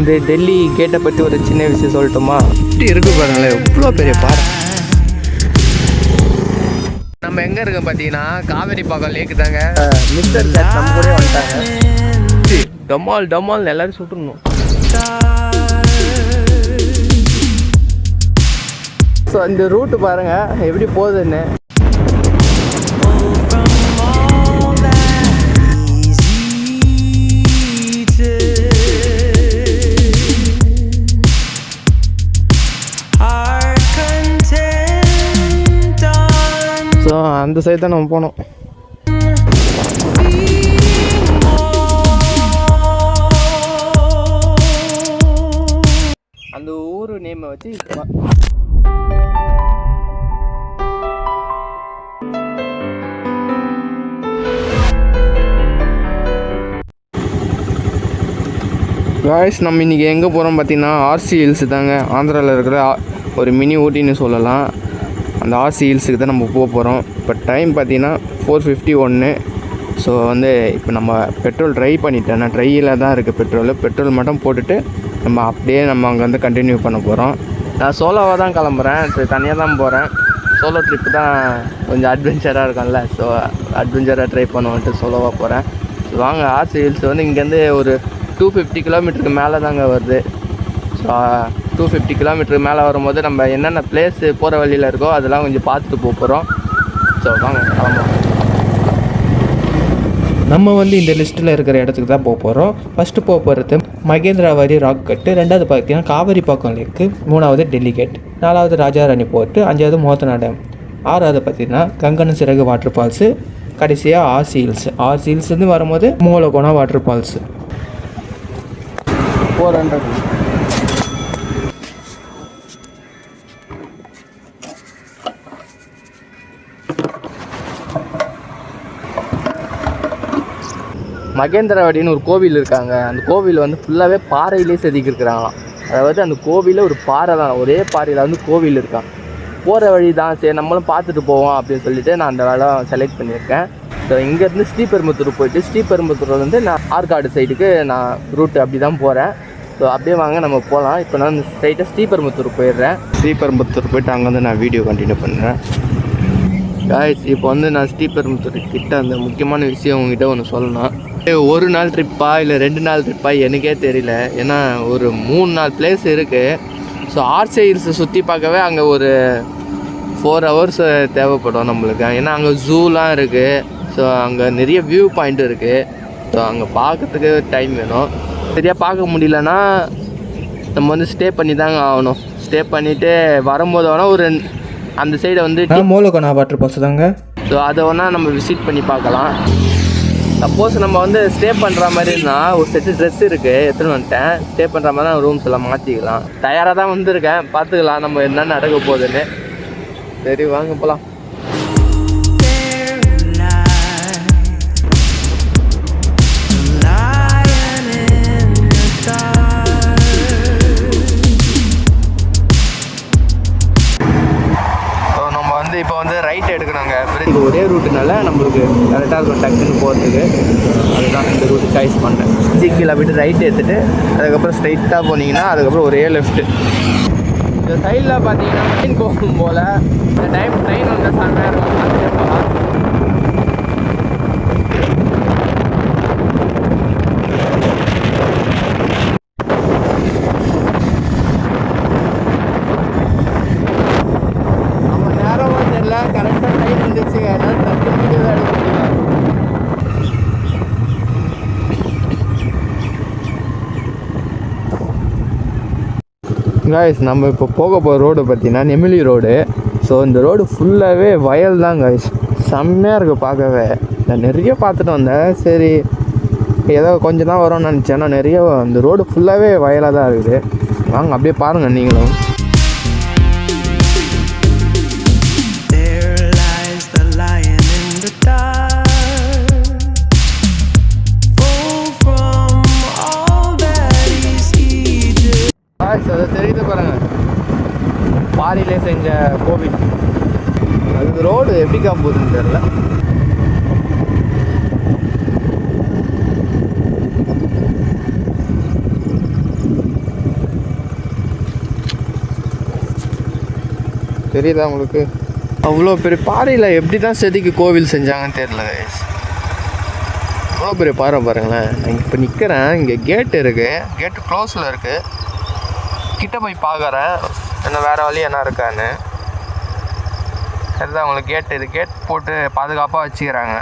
இந்த டெல்லி கேட்டை பற்றி ஒரு சின்ன விஷயம் சொல்லட்டுமா? இப்படி இருக்கு பாருங்களேன் எவ்வளோ பெரிய பாறை. நம்ம எங்கே இருக்கோம் பார்த்தீங்கன்னா காவேரி பாக்கம் லேக்கு தாங்க. மிஸ்டர் நம்ம கூட வந்துட்டாங்க. டமால் டமால் எல்லாரும் சுட்டுணும் ஸோ இந்த ரூட்டு பாருங்க எப்படி போகுதுன்னு. அந்த சைடு தான் நம்ம போனோம். அந்த ஊர் நேமை வச்சு காய்ஸ் நம்ம இன்றைக்கி எங்கே போகிறோம் பார்த்தீங்கன்னா ஆர்சி ஹில்ஸ் தாங்க. ஆந்திராவில் இருக்கிற ஒரு மினி ஊட்டின்னு சொல்லலாம். அந்த ஆர்சி ஹில்ஸுக்கு தான் நம்ம போக போகிறோம் இப்போ டைம் பார்த்தீங்கன்னா ஃபோர் ஃபிஃப்டி ஒன்று ஸோ வந்து இப்போ நம்ம பெட்ரோல் ட்ரை பண்ணிட்டேன் நான் ட்ரையில் தான் இருக்குது பெட்ரோல் பெட்ரோல் மட்டும் போட்டுட்டு நம்ம அப்படியே நம்ம அங்கே வந்து கண்டினியூ பண்ண போகிறோம் நான் சோலோவாக தான் கிளம்புறேன். சரி தனியாக தான் போகிறேன் சோலோ ட்ரிப்பு தான் கொஞ்சம் அட்வென்ச்சராக இருக்கும்ல. ஸோ அட்வென்ச்சராக ட்ரை பண்ணுவோன்ட்டு சோலோவாக போகிறேன் வாங்க ஆர்சி ஹில்ஸ் வந்து இங்கேருந்து ஒரு டூ ஃபிஃப்டி கிலோமீட்டருக்கு மேலே தாங்க வருது. ஸோ டூ ஃபிஃப்டி கிலோமீட்டருக்கு மேலே வரும்போது நம்ம என்னென்ன பிளேஸு போகிற வழியில் இருக்கோ அதெல்லாம் கொஞ்சம் பார்த்துட்டு போக போகிறோம் ஸோ வாங்க கிளம்புறோம் நம்ம வந்து இந்த லிஸ்ட்டில் இருக்கிற இடத்துக்கு தான் போக போகிறோம் ஃபஸ்ட்டு போக போகிறது மகேந்திராவரி ராக் கட்டு. ரெண்டாவது பார்த்தீங்கன்னா காவேரி பாக்கம் லேக்கு. மூணாவது டெல்லி கேட் நாலாவது ராஜாராணி போர்ட்டு அஞ்சாவது மோத்தனா டேம் ஆறாவது பார்த்தீங்கன்னா கங்கன சிறகு வாட்டர் ஃபால்ஸு கடைசியாக ஆர்சி ஹில்ஸ் ஆர்சி ஹில்ஸ்லேருந்து வரும்போது Moolakona water falls four hundred மகேந்திரவாடின்னு ஒரு கோவில் இருக்காங்க. அந்த கோவில் வந்து ஃபுல்லாகவே பாறையிலே செதுக்கியிருக்கிறாங்களாம். அதாவது அந்த கோவிலில் ஒரு பாறை தான். ஒரே பாறையில் வந்து கோவில் இருக்கான் போகிற வழி தான். சரி நம்மளும் பார்த்துட்டு போவோம் அப்படின்னு சொல்லிட்டு நான் அந்த வேலை செலக்ட் பண்ணியிருக்கேன். ஸோ இங்கேருந்து ஸ்ரீபெரும்புத்தூர் போயிட்டு ஸ்ரீபெரும்புத்தூர்லேருந்து நான் ஆற்காடு சைடுக்கு நான் ரூட்டு அப்படி தான் போகிறேன் ஸோ அப்படியே வாங்க நம்ம போகலாம் இப்போ நான் ஸ்ட்ரைட்டாக ஸ்ரீபெரும்புத்தூர் போயிடுறேன். ஸ்ரீபெரும்புத்தூர் போயிட்டு அங்கே வந்து நான் வீடியோ கண்டினியூ பண்ணுறேன் காய்ஸ் இப்போ வந்து நான் ஸ்ரீபெரும்புத்தூர் கிட்ட அந்த முக்கியமான விஷயம் உங்ககிட்ட ஒன்று சொல்லணும். ஒரு நாள் ட்ரிப்பா இல்லை ரெண்டு நாள் ட்ரிப்பா எனக்கே தெரியல. ஏன்னா ஒரு மூணு நாலு பிளேஸ் இருக்குது ஸோ ஆர்சி ஹில்ஸை சுற்றி பார்க்கவே அங்கே ஒரு ஃபோர் ஹவர்ஸ் தேவைப்படும் நம்மளுக்கு. ஏன்னா அங்கே ஜூலாம் இருக்குது ஸோ அங்கே நிறைய வியூ பாயிண்ட் இருக்குது ஸோ அங்கே பார்க்கறதுக்கு டைம் வேணும். சரியாக பார்க்க முடியலன்னா நம்ம வந்து ஸ்டே பண்ணி தாங்க ஆகணும். ஸ்டே பண்ணிவிட்டு வரும்போது வேணால் ஒரு அந்த சைடை வந்து மூலகோணா வாட்டர் ஃபால்ஸ் தாங்க. ஸோ அதை வேணா நம்ம விசிட் பண்ணி பார்க்கலாம். சப்போஸ் நம்ம வந்து ஸ்டே பண்ணுற மாதிரி இருந்தால் ஒரு செட்டு ட்ரெஸ் இருக்குது எடுத்துன்னு வந்துட்டேன். ஸ்டே பண்ணுற மாதிரி தான் ரூம்ஸ் எல்லாம் மாற்றிக்கலாம் தயாராக தான் வந்திருக்கேன். பார்த்துக்கலாம் நம்ம என்ன நடக்க போகுதுன்னு. சரி வாங்க போகலாம் ஒரே ரூட்டுனால நம்மளுக்கு கரெக்டாக இருக்கும் டக்குன்னு போகிறதுக்கு அதுதான் இந்த ரூட்டு சாய்ஸ் பண்ணேன். ஜிக்கில் போய்ட்டு ரைட் எடுத்துட்டு அதுக்கப்புறம் ஸ்ட்ரைட்டாக போனீங்கன்னா அதுக்கப்புறம் ஒரே லெஃப்ட்டு இந்த சைடில் பார்த்தீங்கன்னா ட்ரெயின் போகும் போல். இந்த டைம் ட்ரெயின் வந்த செம்மையாக இருக்கும் பார்த்துட்டே போகலாம் நம்ம நேரம் தெரியல கரெக்டாக ட்ரெயின் வந்துச்சு அதனால டக்கு வீடியோ தான் எடுக்க முடியல காய்ஸ் நம்ம இப்போ போக போகிற ரோடு பார்த்தீங்கன்னா நெமிலி ரோடு ஸோ இந்த ரோடு ஃபுல்லாகவே வயல் தான் காய்ஸ் செம்மையாக இருக்குது பார்க்கவே. நான் நிறைய பார்த்துட்டு வந்தேன். சரி ஏதோ கொஞ்சம் தான் வரும்னு நினச்சேன். ஆனால் நிறைய இந்த ரோடு ஃபுல்லாகவே வயலாக தான் இருக்குது. வாங்க அப்படியே பாருங்கள் நீங்களும். அதை தெரியுது பாருங்க. பாரியிலே செஞ்ச கோவில். அது ரோடு எப்படி காம்போதுன்னு தெரில தெரியுதா உங்களுக்கு? அவ்வளோ பெரிய பாறையில் எப்படி தான் செதுக்கி கோவில் செஞ்சாங்கன்னு தெரில அவ்வளோ பெரிய பாறை பாருங்களேன். நான் இப்போ நிற்கிறேன் இங்கே கேட்டு இருக்குது கேட்டு க்ளோஸில் இருக்குது கிட்ட போய் பார்க்குறேன் என்ன வேறு வழி என்ன இருக்கான்னு. அதுதான் உங்களுக்கு கேட் இது கேட் போட்டு பாதுகாப்பாக வச்சுக்கிறாங்க.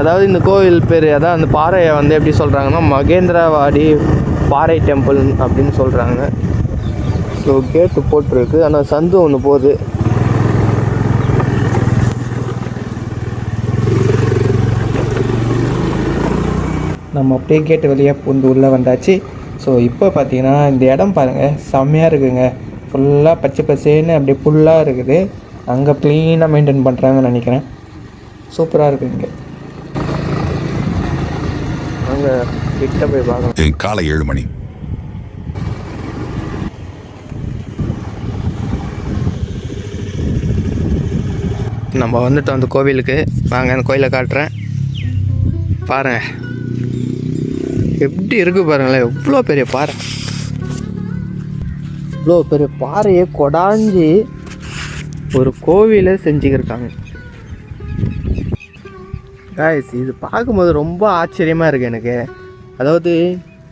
அதாவது இந்த கோவில் பேர் அதான் அந்த பாறையை வந்து எப்படி சொல்கிறாங்கன்னா மகேந்திரவாடி பாறை டெம்பிள் அப்படின்னு சொல்கிறாங்க ஸோ கேட்டு போட்டிருக்கு. ஆனால் சந்து ஒன்று போகுது. நம்ம அப்படியே கேட்டு வழியாக பூந்து உள்ளே வந்தாச்சு. ஸோ இப்போ பார்த்தீங்கன்னா இந்த இடம் பாருங்கள் செம்மையாக இருக்குங்க. ஃபுல்லாக பச்சை பசேன்னு அப்படியே ஃபுல்லாக இருக்குது. அங்கே க்ளீனாக மெயின்டைன் பண்ணுறாங்கன்னு நினைக்கிறேன். சூப்பராக இருக்குது இங்கே. அங்கே கிட்ட போய் பார்க்கலாம். காலை ஏழு மணி. நம்ம வந்துட்டோம் அந்த கோவிலுக்கு. வாங்க அந்த கோயிலை காட்டுறேன். பாருங்க. எப்படி இருக்கு பாருங்களேன். எவ்வளோ பெரிய பாறை. இவ்வளோ பெரிய பாறையை கொடாஞ்சி ஒரு கோவிலை செஞ்சுக்கிருக்காங்க. காய்ஸ் இது பார்க்கும்போது ரொம்ப ஆச்சரியமாக இருக்குது எனக்கு. அதாவது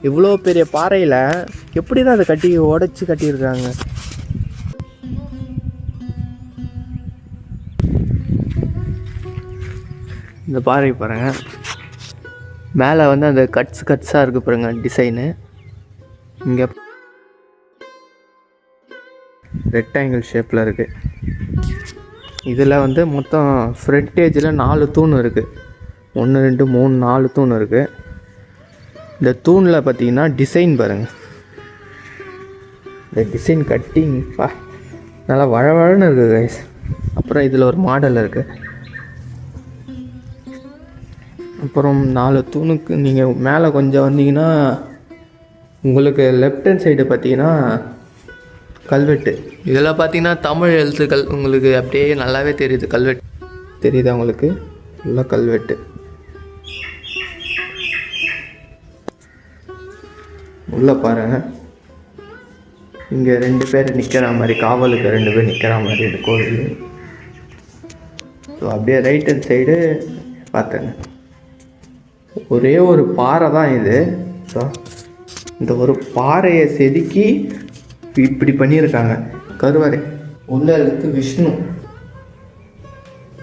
இவ்வளோ பெரிய பாறையில் எப்படி தான் அதை கட்டி உடச்சி கட்டியிருக்காங்க. இந்த பாறை பாருங்கள் மேலே வந்து அந்த கட்ஸ் கட்ஸாக இருக்குது பாருங்க டிசைனு. இங்கே ரெக்டாங்கிள் ஷேப்பில் இருக்குது இதில் வந்து மொத்தம் ஃப்ரண்டேஜில் நாலு தூண் இருக்குது ஒன்று ரெண்டு மூணு நாலு தூண் இருக்குது இந்த தூணில் பார்த்தீங்கன்னா டிசைன் பாருங்கள் இந்த டிசைன் கட்டிங் பா நல்லா வழவழன்னு இருக்குது கைஸ் அப்புறம் இதில் ஒரு மாடல் இருக்குது அப்புறம் நாலு தூணுக்கு நீங்கள் மேலே கொஞ்சம் வந்தீங்கன்னா உங்களுக்கு லெஃப்ட் ஹேண்ட் சைடு பார்த்தீங்கன்னா கல்வெட்டு. இதில் பார்த்தீங்கன்னா தமிழ் எழுத்துக்கள். உங்களுக்கு அப்படியே நல்லாவே தெரியுது கல்வெட்டு. தெரியுதா உங்களுக்கு? ஃபுல்லாக கல்வெட்டு. உள்ளே பாருங்க இங்கே ரெண்டு பேர் நிற்கிற மாதிரி காவலுக்கு ரெண்டு பேர் நிற்கிற மாதிரி கோவில். ஸோ அப்படியே ரைட் ஹேண்ட் சைடு பார்த்தேங்க ஒரே ஒரு பாறை தான் இது. ஸோ இந்த ஒரு பாறையை செதுக்கி இப்படி பண்ணியிருக்காங்க. கருவறை உள்ள இருக்கு விஷ்ணு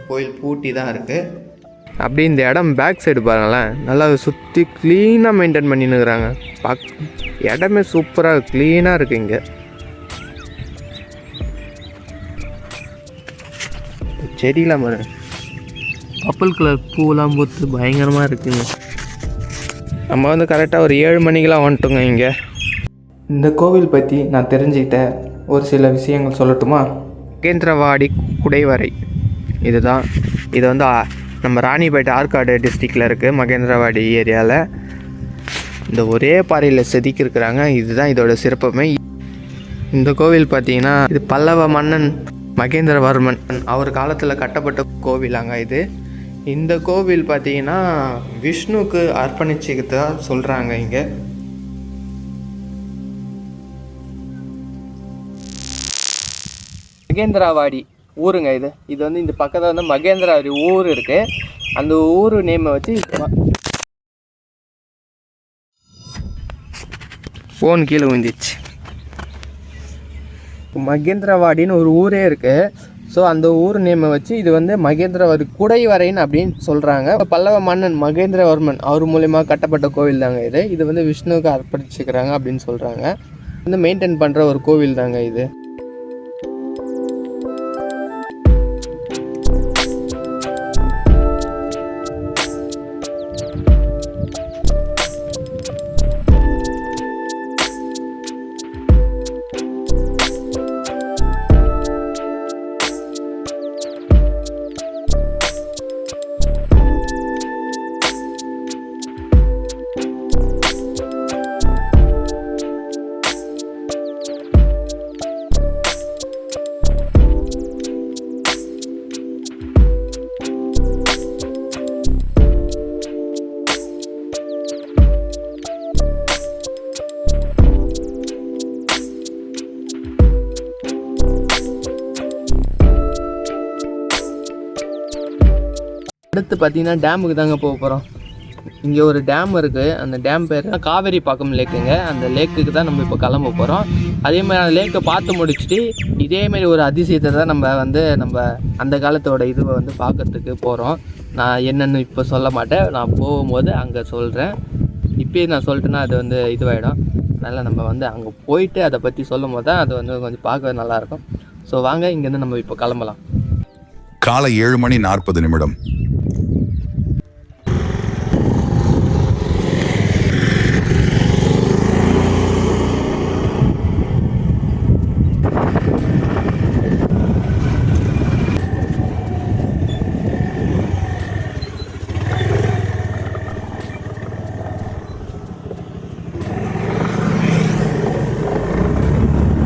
கோயில் பூட்டி தான் இருக்குது அப்படியே இந்த இடம் பேக் சைடு பாருங்களேன். நல்லா சுற்றி க்ளீனாக மெயின்டைன் பண்ணின்னுக்குறாங்க. பாக் இடமே சூப்பராக க்ளீனாக இருக்குது இங்கே. செடியெலாம் பாருங்க. பர்பிள் கலர் பூவெல்லாம் பூத்து பயங்கரமாக இருக்குங்க. நம்ம வந்து கரெக்டாக ஒரு ஏழு மணிக்கெலாம் வந்துட்டோங்க இங்கே. இந்த கோவில் பற்றி நான் தெரிஞ்சுக்கிட்ட ஒரு சில விஷயங்கள் சொல்லட்டுமா? கேந்திரவாடி குடைவரை. இதுதான். இது வந்து நம்ம ராணிப்பேட்டை ஆற்காடு டிஸ்ட்ரிக்டில் இருக்குது மகேந்திரவாடி ஏரியாவில் இந்த ஒரே பாறையில் செதுக்கியிருக்கிறாங்க. இதுதான் இதோட சிறப்புமே. இந்த கோவில் பார்த்தீங்கன்னா இது பல்லவ மன்னன் மகேந்திரவர்மன். அவர் காலத்தில் கட்டப்பட்ட கோவிலாங்க இது. இந்த கோவில் பார்த்தீங்கன்னா விஷ்ணுக்கு அர்ப்பணிச்சுக்கிட்டதா சொல்கிறாங்க இங்கே. மகேந்திராவாடி ஊருங்க இது. இது வந்து இந்த பக்கத்தில் வந்து மகேந்திராவாடி ஊர் இருக்கு. அந்த ஊர் நேமை வச்சு ஃபோன் கீழே விழுந்துச்சு மகேந்திரவாடின்னு ஒரு ஊரே இருக்கு. ஸோ அந்த ஊர் நேமை வச்சு இது வந்து மகேந்திரவர் குடைவரைன்னு அப்படின்னு சொல்கிறாங்க பல்லவ மன்னன் மகேந்திரவர்மன் அவர் மூலயமா கட்டப்பட்ட கோவில் தாங்க இது. இது வந்து விஷ்ணுவுக்கு அர்ப்பணிச்சுக்கிறாங்க அப்படின்னு சொல்கிறாங்க வந்து மெயின்டைன் பண்ணுற ஒரு கோவில் தாங்க இது. அடுத்து பார்த்தீங்கன்னா டேமுக்கு தாங்க போக போகிறோம் இங்கே ஒரு டேம் இருக்குது அந்த டேம் பேர் காவேரி பாக்கம் லேக்குங்க. அந்த லேக்குக்கு தான் நம்ம இப்போ கிளம்ப போகிறோம் அதே மாதிரி அந்த லேக்கை பார்த்து முடிச்சுட்டு இதே மாதிரி ஒரு அதிசயத்தை தான் நம்ம வந்து நம்ம அந்த காலத்தோட இதுவை வந்து பார்க்கறதுக்கு போகிறோம் நான் என்னென்னு இப்போ சொல்ல மாட்டேன். நான் போகும்போது அங்கே சொல்கிறேன் இப்போயே நான் சொல்லிட்டேன்னா அது வந்து இதுவாகிடும் அதனால் நம்ம வந்து அங்கே போயிட்டு அதை பற்றி சொல்லும் போது தான் அது வந்து கொஞ்சம் பார்க்க நல்லாயிருக்கும் ஸோ வாங்க இங்கேருந்து நம்ம இப்போ கிளம்பலாம். காலை ஏழு மணி நாற்பது நிமிடம்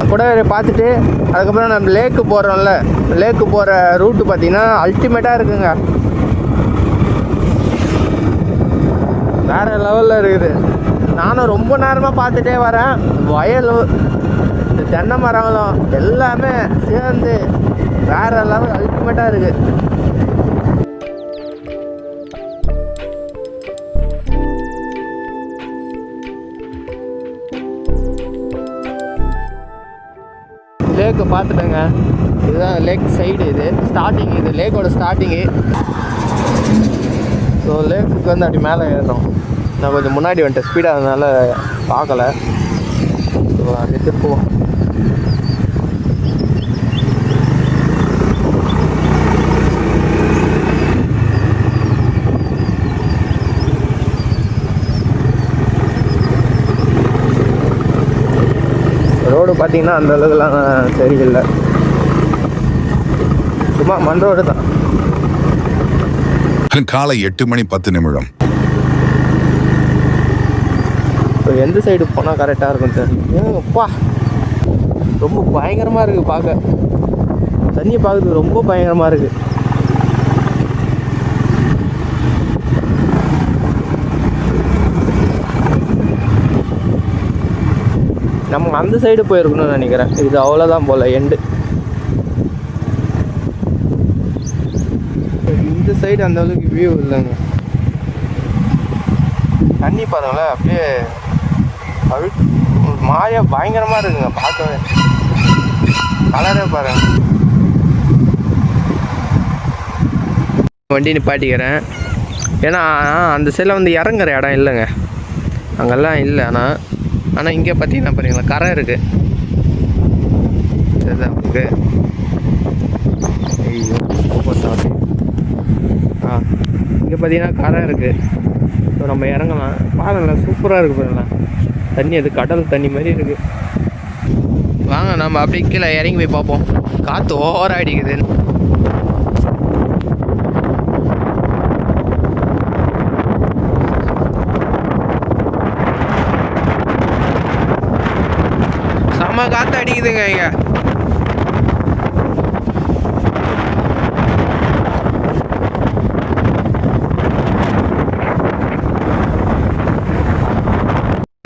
கூட பார்த்துட்டு அதுக்கப்புறம் நம்ம லேக்கு போகிறோம்ல லேக்கு போகிற ரூட்டு பார்த்தீங்கன்னா அல்டிமேட்டாக இருக்குங்க. வேறு லெவலில் இருக்குது. நானும் ரொம்ப நேரமாக பார்த்துட்டே வரேன். வயல் இந்த தென்னை மரங்களும் எல்லாமே சேர்ந்து வேறு லெவல் அல்டிமேட்டாக இருக்குது லேக்கு பார்த்துட்டேங்க இதுதான் லேக் சைடு இது. ஸ்டார்டிங் இது லேக்கோட ஸ்டார்டிங்கு ஸோ லேக்குக்கு வந்து அப்படி மேலே ஏறுறோம். நான் கொஞ்சம் முன்னாடி வந்துட்டேன். ஸ்பீடாக அதனால பார்க்கல. ஸோ அப்படியே திருப்புவோம். பார்த்தீங்கன்னா அந்த அளவுக்குலாம் சரியில்லை. சும்மா மண் ரோடு தான். காலை எட்டு மணி பத்து நிமிடம். ஸோ எந்த சைடு போனால் கரெக்டாக இருக்கும் தெரியல அப்பா. ரொம்ப பயங்கரமாக இருக்குது பார்க்க. தண்ணி பார்க்குறதுக்கு ரொம்ப பயங்கரமாக இருக்குது நம்ம அந்த சைடு போயிருக்கணும்னு நினைக்கிறேன். இது அவ்வளோதான் போல் எண்டு இந்த சைடு அந்த அளவுக்கு வியூ இல்லைங்க. தண்ணி பாருங்களேன் அப்படியே அழு மாயா பயங்கரமாக இருக்குங்க பார்க்கவே. கலரே பாருங்க. வண்டி நிப்பாட்டிக்கிறேன். ஏன்னா அந்த சைடில் வந்து இறங்குற இடம் இல்லைங்க. அங்கெல்லாம் இல்லை ஆனால் ஆனால் இங்கே பார்த்தீங்கன்னா பாருங்களா கரை இருக்குது சரிதான் உங்களுக்கு. ஐயோ சாரி ஆ இங்கே பார்த்தீங்கன்னா கரை இருக்குது ஸோ நம்ம இறங்கலாம். பாருங்களேன் சூப்பராக இருக்குது பாருங்களேன். தண்ணி அது கடல் தண்ணி மாதிரி இருக்குது வாங்க நம்ம அப்படியே கீழே இறங்கி போய் பார்ப்போம். காற்று ஓவராக அடிக்குது செம்ம காற்று அடிக்குதுங்க இங்கே.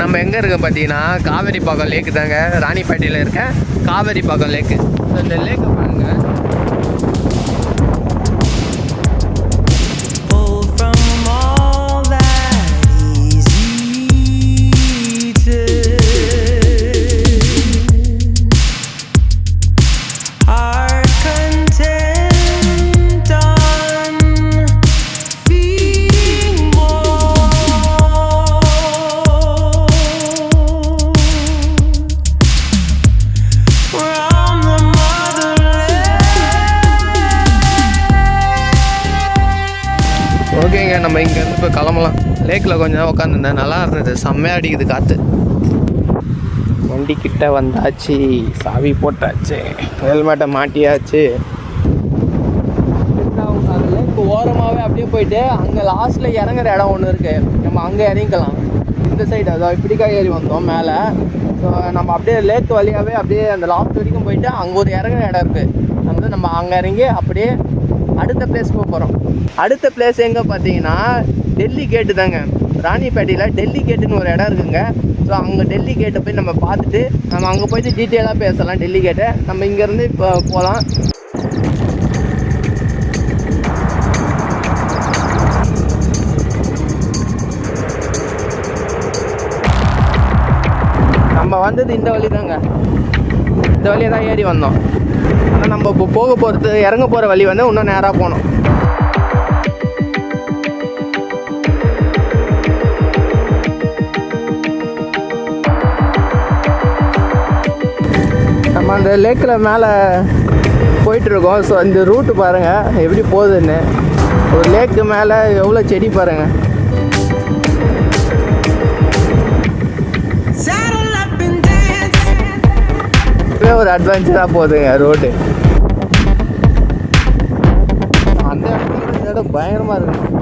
நம்ம எங்கே இருக்க பார்த்தீங்கன்னா காவேரி பாக்கம் லேக்கு தாங்க ராணிப்பேட்டையில் இருக்க காவேரி பாக்கம் லேக்கு. இந்த லேக்கை பாருங்க. ஓகேங்க நம்ம இங்கேருந்து இப்போ கிளம்பலாம். லேக்கில் கொஞ்ச நேரம் உட்காந்துருந்தேன் நல்லா இருந்தது. செம்மையாக அடிக்குது காற்று வண்டி கிட்ட வந்தாச்சு சாவி போட்டாச்சு ஹெல்மெட்டை மாட்டியாச்சு. லேக்கு ஓரமாகவே அப்படியே போயிட்டு அங்கே லாஸ்ட்டில் இறங்குற இடம் ஒன்று இருக்குது நம்ம அங்கே இறங்கிக்கலாம். இந்த சைடு அதாவது இப்படிக்காய் ஏறி வந்தோம் மேலே. ஸோ நம்ம அப்படியே லேக் வழியாகவே அப்படியே அந்த லாஸ்ட் வரைக்கும் போயிட்டு அங்கே ஒரு இறங்குற இடம் இருக்குது அங்கே நம்ம அங்கே இறங்கி அப்படியே அடுத்த பிளேஸ் போக போகிறோம் அடுத்த பிளேஸ் எங்கே பார்த்தீங்கன்னா டெல்லி கேட்டு தாங்க. ராணிப்பேட்டையில் டெல்லி கேட்டுன்னு ஒரு இடம் இருக்குங்க. ஸோ அங்கே டெல்லி கேட்டை போய் நம்ம பார்த்துட்டு நம்ம அங்கே போயிட்டு டீட்டெயிலாக பேசலாம் டெல்லி கேட்டை நம்ம இங்கேருந்து இப்போ போகலாம் நம்ம வந்தது இந்த வழி தாங்க இந்த வழியை தான் ஏறி வந்தோம். ஆனால் நம்ம இப்போ போக போகிறது இறங்க போகிற வழி வந்து இன்னும் நேராக போனோம். நம்ம அந்த லேக்கில் மேலே போயிட்டுருக்கோம். ஸோ இந்த ரூட்டு பாருங்கள் எப்படி போகுதுன்னு. ஒரு லேக்கு மேலே எவ்வளோ செடி பாருங்கள். இப்பவே ஒரு அட்வென்ச்சராக போகுதுங்க ரோடு அந்த இடம் பயங்கரமாக இருக்கு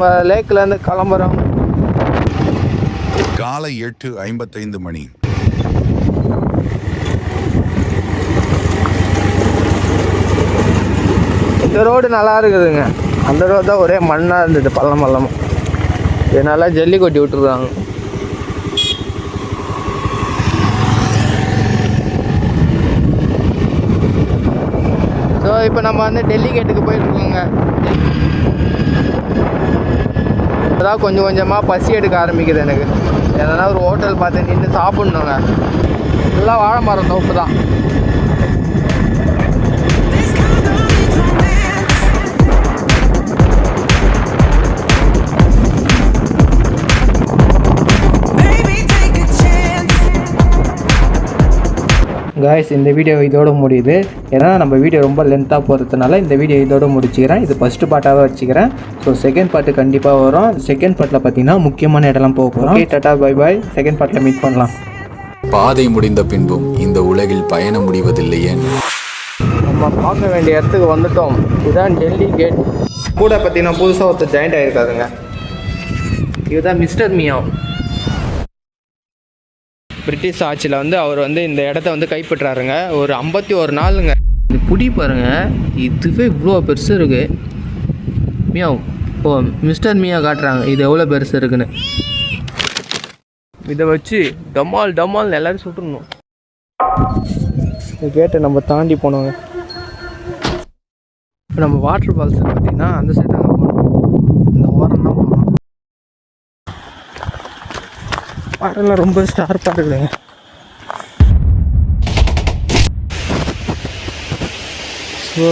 நம்ம லேக்லேருந்து கிளம்புறோம். காலை எட்டு ஐம்பத்தைந்து மணி. இந்த ரோடு நல்லா இருக்குதுங்க. அந்த ரோடு தான் ஒரே மண்ணாக இருந்தது பள்ளம் பள்ளமாக இது நல்லா ஜல்லி கொட்டி விட்டுருக்காங்க. ஸோ இப்போ நம்ம வந்து டெல்லி கேட்டுக்கு போயிட்டுருக்கோங்க இப்போதான் கொஞ்சம் கொஞ்சமாக பசி எடுக்க ஆரம்பிக்குது எனக்கு. எதனா ஒரு ஹோட்டல் பார்த்து நின்று சாப்பிட்ணுங்க. எல்லாம் வாழை மரம் தோப்பு தான் காய்ஸ் இந்த வீடியோ இதோட முடியுது. ஏன்னா நம்ம வீடியோ ரொம்ப லென்த்தாக போகிறதுனால இந்த வீடியோ இதோட முடிச்சுக்கிறேன். இது ஃபஸ்ட்டு பார்ட்டாகவே வச்சுக்கிறேன். ஸோ செகண்ட் பார்ட்டு கண்டிப்பாக வரும். செகண்ட் பார்ட்டில் பார்த்தீங்கன்னா முக்கியமான இடம்லாம் போக போகிறோம் okay tata bye bye second பார்ட்டில் மீட் பண்ணலாம். பாதை முடிந்த பின்பும் இந்த உலகில் பயணம் முடிவதில்லை ஏன்? நம்ம பார்க்க வேண்டிய இடத்துக்கு வந்துட்டோம். இதுதான் டெல்லி கேட் கூட பார்த்தீங்கன்னா புதுசாக ஒருத்தர் ஜாயிண்ட் ஆகிருக்காருங்க இதுதான் மிஸ்டர் மியாவ். பிரிட்டிஷ் ஆட்சியில் வந்து அவர் வந்து இந்த இடத்த வந்து கைப்பற்றாருங்க. ஒரு ஐம்பத்தி ஒரு நாளுங்க. இந்த புடி பாருங்க. இதுவே இவ்வளோ பெருசு இருக்கு. மியாவும் ஓ மிஸ்டர் மியா காட்டுறாங்க. இது எவ்வளோ பெருசு இருக்குன்னு. இதை வச்சு டமால் டமால் எல்லோரும் சுட்டுடணும். இந்த கேட்டை நம்ம தாண்டி போனோங்க. இப்போ நம்ம வாட்டர் ஃபால்ஸ் பார்த்தீங்கன்னா அந்த சைடு தாங்க போகணும் இந்த ஓரம் தான் போகணும் பாறைலாம் ரொம்ப ஸ்டார்ப்பாக இருக்குதுங்க. ஸோ